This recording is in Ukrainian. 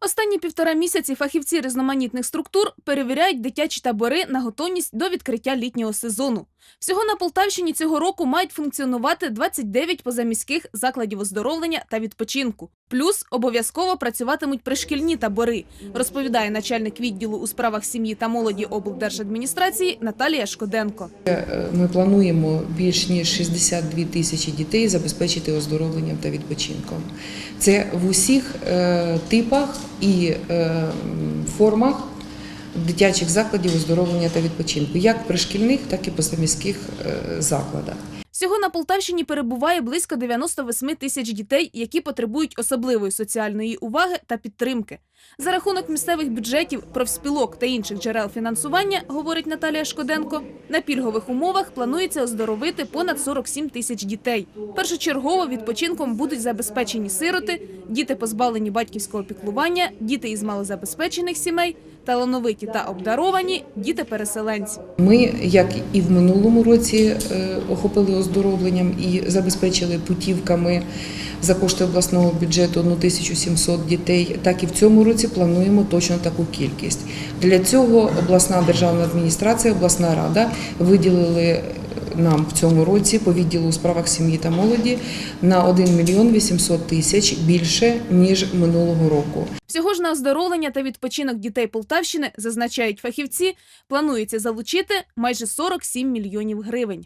Останні півтора місяці фахівці різноманітних структур перевіряють дитячі табори на готовність до відкриття літнього сезону. Всього на Полтавщині цього року мають функціонувати 29 позаміських закладів оздоровлення та відпочинку. Плюс обов'язково працюватимуть пришкільні табори, розповідає начальник відділу у справах сім'ї та молоді облдержадміністрації Наталія Шкоденко. Ми плануємо більш ніж 62 тисячі дітей забезпечити оздоровленням та відпочинком. Це в усіх е, типах і е, формах дитячих закладів оздоровлення та відпочинку, як при шкільних, так і по саміських закладах. Всього на Полтавщині перебуває близько 98 тисяч дітей, які потребують особливої соціальної уваги та підтримки. За рахунок місцевих бюджетів, профспілок та інших джерел фінансування, говорить Наталія Шкоденко, на пільгових умовах планується оздоровити понад 47 тисяч дітей. Першочергово відпочинком будуть забезпечені сироти, діти позбавлені батьківського піклування, діти із малозабезпечених сімей, талановиті та обдаровані, діти-переселенці. Ми, як і в минулому році, е, охопили оздоровленням і забезпечили путівками за кошти обласного бюджету 1700 дітей, так і в цьому році плануємо точно таку кількість. Для цього обласна державна адміністрація, обласна рада виділили нам в цьому році по відділу у справах сім'ї та молоді на 1 мільйон 800 тисяч більше ніж минулого року. Всього ж на оздоровлення та відпочинок дітей Полтавщини, зазначають фахівці, планується залучити майже 47 мільйонів гривень.